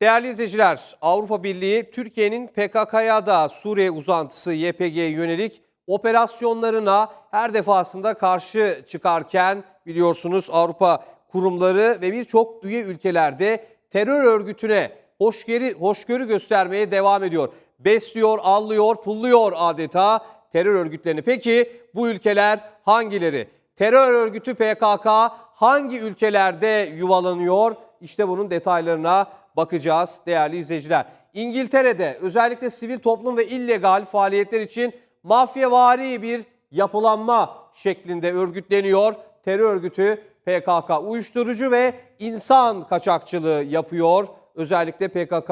Değerli izleyiciler, Avrupa Birliği Türkiye'nin PKK'ya da Suriye uzantısı YPG'ye yönelik operasyonlarına her defasında karşı çıkarken biliyorsunuz Avrupa kurumları ve birçok üye ülkelerde terör örgütüne hoşgörü, hoşgörü göstermeye devam ediyor. Besliyor, allıyor, pulluyor adeta terör örgütlerini. Peki bu ülkeler hangileri? Terör örgütü PKK hangi ülkelerde yuvalanıyor? İşte bunun detaylarına bakacağız değerli izleyiciler. İngiltere'de özellikle sivil toplum ve illegal faaliyetler için mafyavari bir yapılanma şeklinde örgütleniyor. Terör örgütü PKK uyuşturucu ve insan kaçakçılığı yapıyor. Özellikle PKK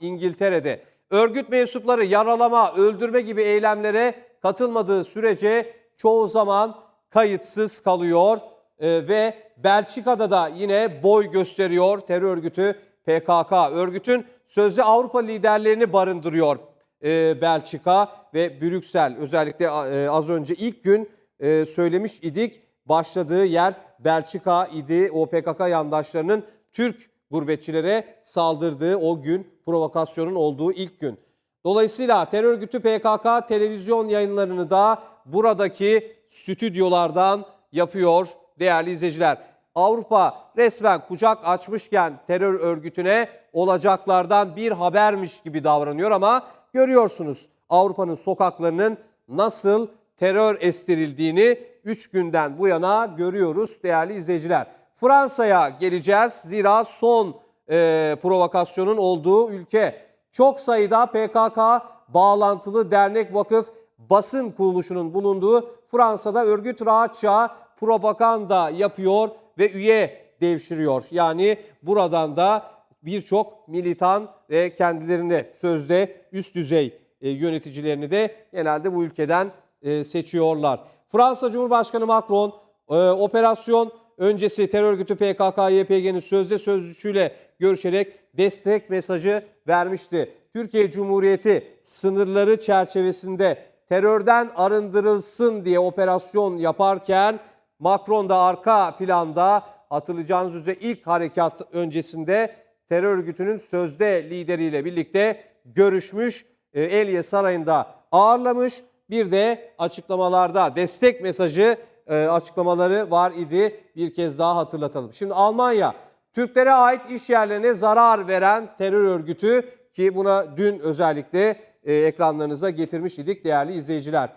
İngiltere'de. Örgüt mensupları yaralama, öldürme gibi eylemlere katılmadığı sürece çoğu zaman kayıtsız kalıyor Ee, ve Belçika'da da yine boy gösteriyor terör örgütü PKK. Örgütün sözde Avrupa liderlerini barındırıyor e, Belçika ve Brüksel. Özellikle e, az önce ilk gün e, söylemiş idik başladığı yer Belçika idi. O PKK yandaşlarının Türk gurbetçilere saldırdığı o gün provokasyonun olduğu ilk gün. Dolayısıyla terör örgütü PKK televizyon yayınlarını da buradaki stüdyolardan yapıyor değerli izleyiciler. Avrupa resmen kucak açmışken terör örgütüne olacaklardan bir habermiş gibi davranıyor ama görüyorsunuz Avrupa'nın sokaklarının nasıl terör estirildiğini 3 günden bu yana görüyoruz değerli izleyiciler. Fransa'ya geleceğiz zira son e, provokasyonun olduğu ülke. Çok sayıda PKK bağlantılı dernek vakıf basın kuruluşunun bulunduğu Fransa'da örgüt rahatça propaganda yapıyor ve üye devşiriyor. Yani buradan da birçok militan ve kendilerini sözde üst düzey e, yöneticilerini de genelde bu ülkeden e, seçiyorlar. Fransa Cumhurbaşkanı Macron e, operasyon öncesi terör örgütü PKK-YPG'nin sözde sözcüsüyle görüşerek destek mesajı vermişti. Türkiye Cumhuriyeti sınırları çerçevesinde terörden arındırılsın diye operasyon yaparken Macron da arka planda hatırlayacağınız üzere ilk harekat öncesinde terör örgütünün sözde lideriyle birlikte görüşmüş, e, Elye Sarayı'nda ağırlamış. Bir de açıklamalarda destek mesajı e, açıklamaları var idi. Bir kez daha hatırlatalım. Şimdi Almanya Türklere ait iş yerlerine zarar veren terör örgütü ki buna dün özellikle e, ekranlarınıza getirmiş idik değerli izleyiciler.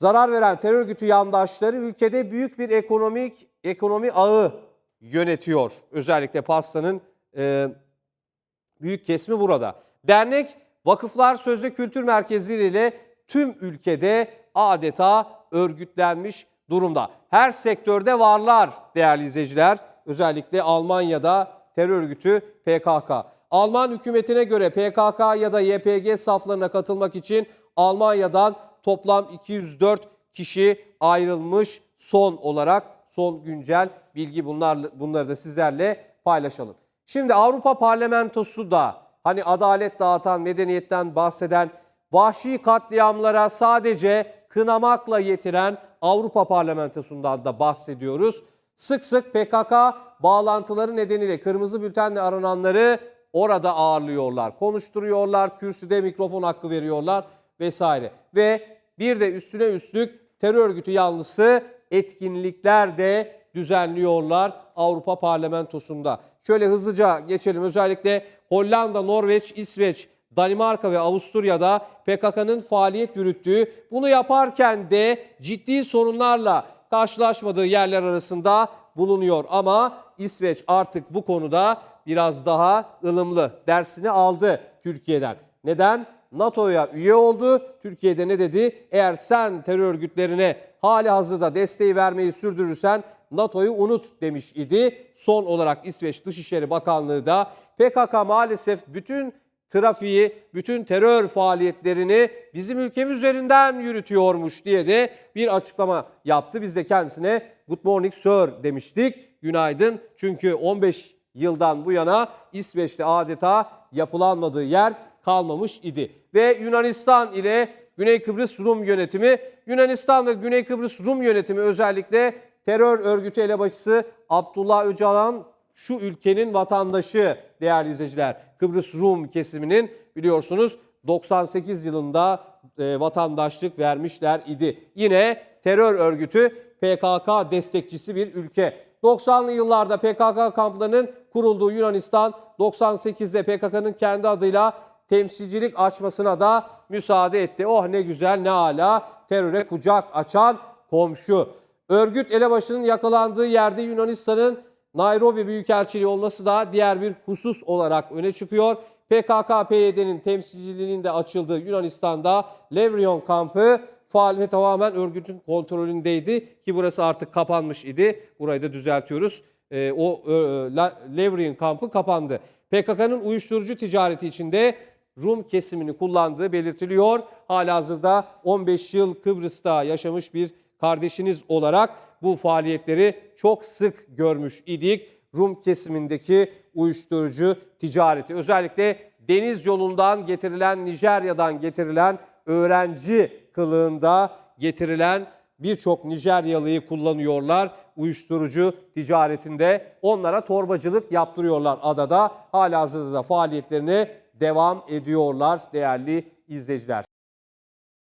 Zarar veren terör örgütü yandaşları ülkede büyük bir ekonomik ekonomi ağı yönetiyor. Özellikle pastanın e, büyük kesimi burada. Dernek vakıflar sözde kültür merkezleriyle tüm ülkede adeta örgütlenmiş durumda. Her sektörde varlar değerli izleyiciler. Özellikle Almanya'da terör örgütü PKK. Alman hükümetine göre PKK ya da YPG saflarına katılmak için Almanya'dan toplam 204 kişi ayrılmış son olarak son güncel bilgi bunlar bunları da sizlerle paylaşalım. Şimdi Avrupa Parlamentosu da hani adalet dağıtan, medeniyetten bahseden, vahşi katliamlara sadece kınamakla yetiren Avrupa Parlamentosu'ndan da bahsediyoruz. Sık sık PKK bağlantıları nedeniyle kırmızı bültenle arananları orada ağırlıyorlar, konuşturuyorlar, kürsüde mikrofon hakkı veriyorlar vesaire. Ve bir de üstüne üstlük terör örgütü yanlısı etkinlikler de düzenliyorlar Avrupa Parlamentosu'nda. Şöyle hızlıca geçelim. Özellikle Hollanda, Norveç, İsveç, Danimarka ve Avusturya'da PKK'nın faaliyet yürüttüğü, bunu yaparken de ciddi sorunlarla karşılaşmadığı yerler arasında bulunuyor. Ama İsveç artık bu konuda biraz daha ılımlı. Dersini aldı Türkiye'den. Neden? NATO'ya üye oldu. Türkiye'de ne dedi? Eğer sen terör örgütlerine hali hazırda desteği vermeyi sürdürürsen NATO'yu unut demiş idi. Son olarak İsveç Dışişleri Bakanlığı da PKK maalesef bütün trafiği, bütün terör faaliyetlerini bizim ülkemiz üzerinden yürütüyormuş diye de bir açıklama yaptı. Biz de kendisine good morning sir demiştik. Günaydın. Çünkü 15 yıldan bu yana İsveç'te adeta yapılanmadığı yer kalmamış idi. Ve Yunanistan ile Güney Kıbrıs Rum yönetimi, Yunanistan ve Güney Kıbrıs Rum yönetimi özellikle terör örgütü elebaşısı Abdullah Öcalan şu ülkenin vatandaşı değerli izleyiciler. Kıbrıs Rum kesiminin biliyorsunuz 98 yılında e, vatandaşlık vermişler idi. Yine terör örgütü PKK destekçisi bir ülke. 90'lı yıllarda PKK kamplarının kurulduğu Yunanistan 98'de PKK'nın kendi adıyla temsilcilik açmasına da müsaade etti. Oh ne güzel ne ala teröre kucak açan komşu. Örgüt elebaşının yakalandığı yerde Yunanistan'ın Nairobi Büyükelçiliği olması da diğer bir husus olarak öne çıkıyor. PKK-PYD'nin temsilciliğinin de açıldığı Yunanistan'da Levrion kampı faal ve tamamen örgütün kontrolündeydi ki burası artık kapanmış idi. Burayı da düzeltiyoruz. Ee, o e, Levrion kampı kapandı. PKK'nın uyuşturucu ticareti içinde Rum kesimini kullandığı belirtiliyor. Halihazırda 15 yıl Kıbrıs'ta yaşamış bir kardeşiniz olarak bu faaliyetleri çok sık görmüş idik. Rum kesimindeki uyuşturucu ticareti özellikle deniz yolundan getirilen Nijerya'dan getirilen öğrenci kılığında getirilen birçok Nijeryalıyı kullanıyorlar uyuşturucu ticaretinde. Onlara torbacılık yaptırıyorlar adada. Halihazırda da faaliyetlerine devam ediyorlar değerli izleyiciler.